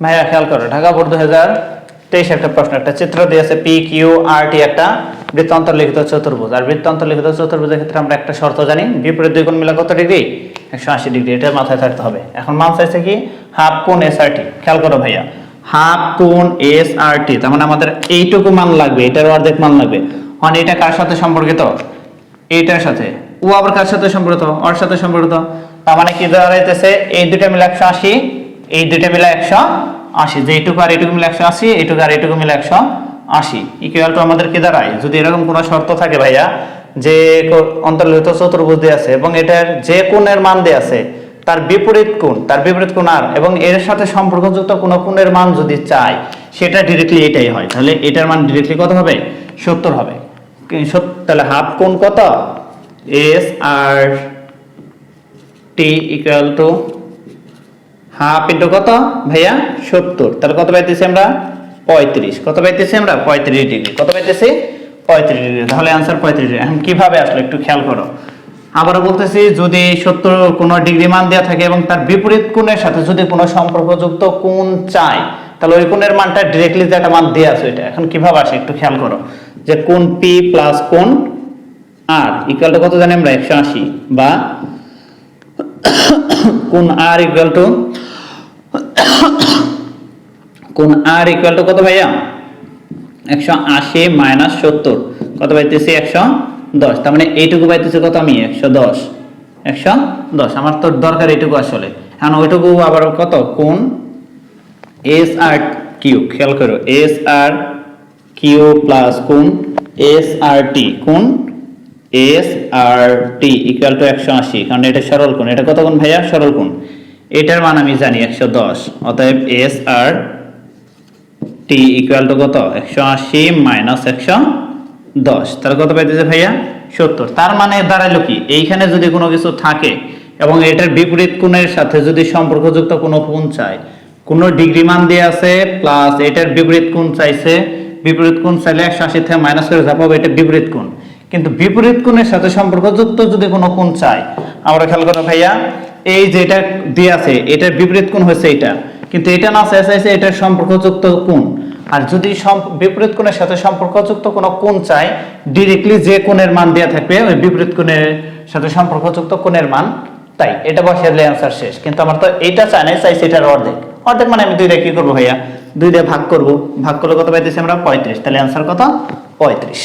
ভাইয়া খেয়াল করো, ঢাকা বোর্ড দু হাজার তেইশ একটা প্রশ্ন, একটা চিত্র দিয়েছে পি কিউ আর টি একটা বৃত্তান্তর লিখিত চতুর্ভুজ। আর বৃত্তান্তর লিখিত চতুর্ভুজের ক্ষেত্রে আমরা একটা শর্ত জানি, বিপরীত দুই কোণ মিলা কত ডিগ্রি? একশো আশি ডিগ্রি, এটা মাথায় থাকতে হবে। এখন মান চাইছে কি? হাফ কোণ এস আর টি খেয়াল করো ভাইয়া। হাফ কোণ এস আর টি তার মানে আমাদের এইটুকু মান লাগবে, এটার অর্ধেক মান লাগবে। মানে এটা কার সাথে সম্পর্কিত? এইটার সাথে। ও আবার কার সাথে সম্পর্কিত? ওর সাথে সম্পর্কিত। তার মানে কি দাঁড়াইতেছে এই দুইটা মিলে একশো আশি এই দুইটা মিলে একশো আশি। যে এইটুকু আর এইটুকু মিলে একশো আশি এটুকু আর এটুকু মিলে একশো আশি। ইকুয়াল টু আমাদের কি দাঁড়ায়। যদি এরকম কোনো শর্ত থাকে ভাইয়া, যে অন্তর্লিখিত চতুর্ভুজ দিয়ে আছে এবং এটার যে কোণের মান দিয়ে আছে, তার বিপরীত কোণ, তার বিপরীত কোণ আর, এবং এর সাথে সম্পর্কযুক্ত কোনো কোণের মান যদি চাই সেটা ডিরেক্টলি এটাই হয়। তাহলে এটার মান ডিরেক্টলি কত হবে? সত্তর হবে। তাহলে হাফ কোণ কত? S R T equal to half into কত? ভাইয়া, সত্তর। তাহলে কত পাইতেছি আমরা? পঁয়ত্রিশ। কত পাইতেছি আমরা? পঁয়ত্রিশ ডিগ্রি। কত পাইতেছি? পঁয়ত্রিশ ডিগ্রি। তাহলে আনসার পঁয়ত্রিশ ডিগ্রি। এখন কীভাবে আসলো একটু খেয়াল করো। আবারও বলতেছি, যদি সত্তর কোনো ডিগ্রি মান দেওয়া থাকে এবং তার বিপরীত কোণের সাথে যদি কোনো সম্পর্কযুক্ত কোণ চাই, তাহলে ওই কোণের মানটা ডিরেক্টলি যে একটা মান দেওয়া আছে এটা এখন কীভাবে আসে একটু খেয়াল করো। যে কোণ পি প্লাস কোণ আর ইকুয়াল টু কত জানি আমরা? একশো আশি। বা কোণ আর ইকুয়াল টু কোণ আর ইকুয়াল টু কত ভাইয়া? একশো আশি মাইনাস সত্তর। কত পাইতেছি? একশো দশ। তার মানে এইটুকু পাইতেছি কত আমি? একশো দশ। একশো দশ। আমার তো দরকার এইটুকু আসলে। এখন ওইটুকু আবার কত? কোন? এস আর কিউ খেয়াল করো। এস আর কিউ প্লাস কোন? এস আর টি কোন? S R T equal to একশো আশি। কারণ এটা সরল কোণ। এটা কত কোণ ভাইয়া? সরল কোণ। এটার মান আমি জানি একশো দশ। অতএব S R T equal to কত? একশো আশি মাইনাস একশো দশ। তাহলে কত পাইতেছে ভাইয়া? সত্তর। তার মানে দাঁড়াল কি? এইখানে যদি কোনো কিছু থাকে এবং এটার বিপরীত কোণের সাথে যদি সম্পর্কযুক্ত কোনো কোণ চাই, কোনো ডিগ্রি মান দিয়ে আছে প্লাস এটার বিপরীত কোণ চাইছে, বিপরীত কোণ চাইলে একশো আশি থেকে মাইনাস করে যা পাবো এটা বিপরীত কোণ। কিন্তু বিপরীত কোণের সাথে সম্পর্কযুক্ত যদি কোনো কোণ চাই, আমরা খেয়াল করো ভাইয়া, এই যেটা দিয়ে আছে, এটার বিপরীত কোণ হচ্ছে এটা। কিন্তু এটা না চাইছে এটার সম্পর্কযুক্ত কোণ। আর যদি বিপরীত কোণের সাথে সম্পর্কযুক্ত কোন কোণ চাই ডিরেক্টলি যে কোণের মান দেওয়া থাকবে, ওই বিপরীত কোণের সাথে সম্পর্কযুক্ত কোণের মান তাই। এটা বসালে অ্যান্সার শেষ। কিন্তু আমার তো এটা চাই না চাই, সেটার অর্ধেক। অর্ধেক মানে আমি দুইটা কি করব ভাইয়া? দুই দিয়ে ভাগ করব। ভাগ করলে কত পাইতেছি আমরা? পঁয়ত্রিশ। তাহলে অ্যান্সার কত? পঁয়ত্রিশ।